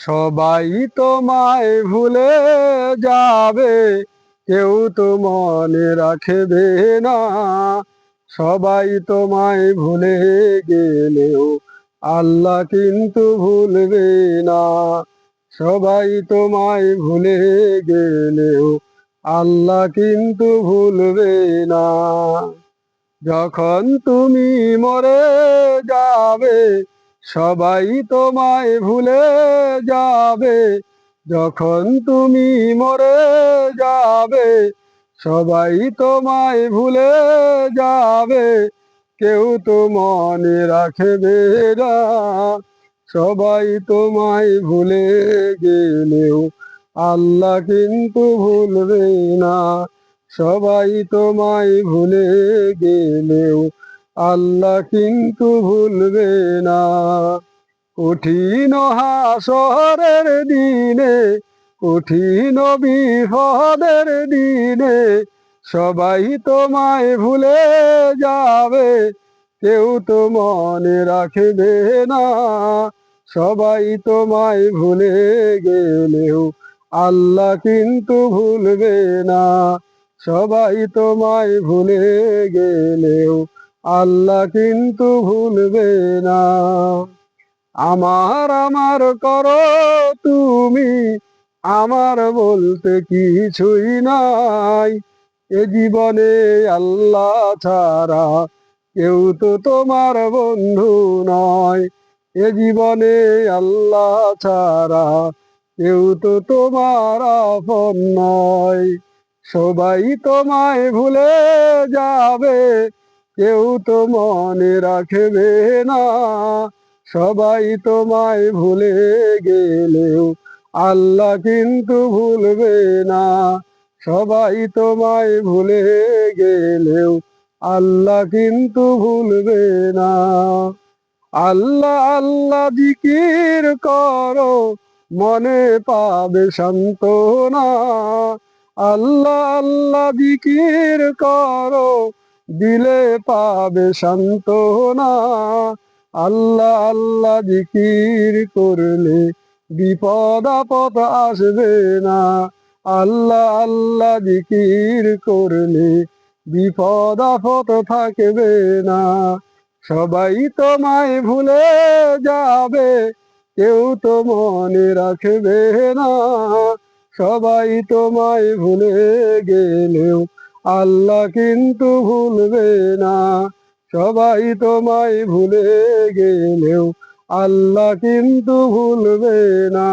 সবাই তোমায় ভুলে যাবে, কেউ তো মনে রাখবে না। সবাই তোমায় ভুলে গেলেও আল্লাহ কিন্তু ভুলবে না। সবাই তোমায় ভুলে গেলেও আল্লাহ কিন্তু ভুলবে না। যখন তুমি মরে যাবে সবাই তোমায় ভুলে যাবে, যখন তুমি মরে যাবে, সবাই তোমায় ভুলে যাবে, কেউ তো মনে রাখবে না, সবাই তোমায় ভুলে গেলেও আল্লাহ কিন্তু ভুলবে না, সবাই তোমায় ভুলে গেলেও আল্লাহ কিন্তু ভুলবে না। কঠিন হাসরের দিনে, কঠিন বিপদের দিনে সবাই তোমায় ভুলে যাবে, কেউ তো মনে রাখবে না। সবাই তোমায় ভুলে গেলেও আল্লাহ কিন্তু ভুলবে না। সবাই তোমায় ভুলে গেলেও আল্লাহ কিন্তু ভুলবে না। আমার আমার করো তুমি, আমার বলতে কিছুই নাই। এ জীবনে আল্লাহ ছাড়া কেউ তো তোমার বন্ধু নয়। এ জীবনে আল্লাহ ছাড়া কেউ তো তোমার আপন নয়। সবাই তোমায় ভুলে যাবে কেউ তো মনে রাখবে না, সবাই তোমায় ভুলে গেলেও আল্লাহ কিন্তু ভুলবে না, সবাই তোমায় ভুলে গেলেও আল্লাহ কিন্তু ভুলবে না। আল্লাহ আল্লাহ জিকির করো, মনে পাবে সান্ত্বনা। আল্লাহ আল্লাহ জিকির করো দিলে পাবে সান্ত্বনা। আল্লাহ আল্লাহ জিকির করলে বিপদ, আপদ আসবে না। আল্লাহ আল্লাহ জিকির করলে বিপদ, আপদ থাকবে না। সবাই তোমায় ভুলে যাবে, কেউ তো মনে রাখবে না। সবাই তোমায় ভুলে গেলেও আল্লাহ কিন্তু ভুলবে না। সবাই তোমায় ভুলে গেলেও আল্লাহ কিন্তু ভুলবে না।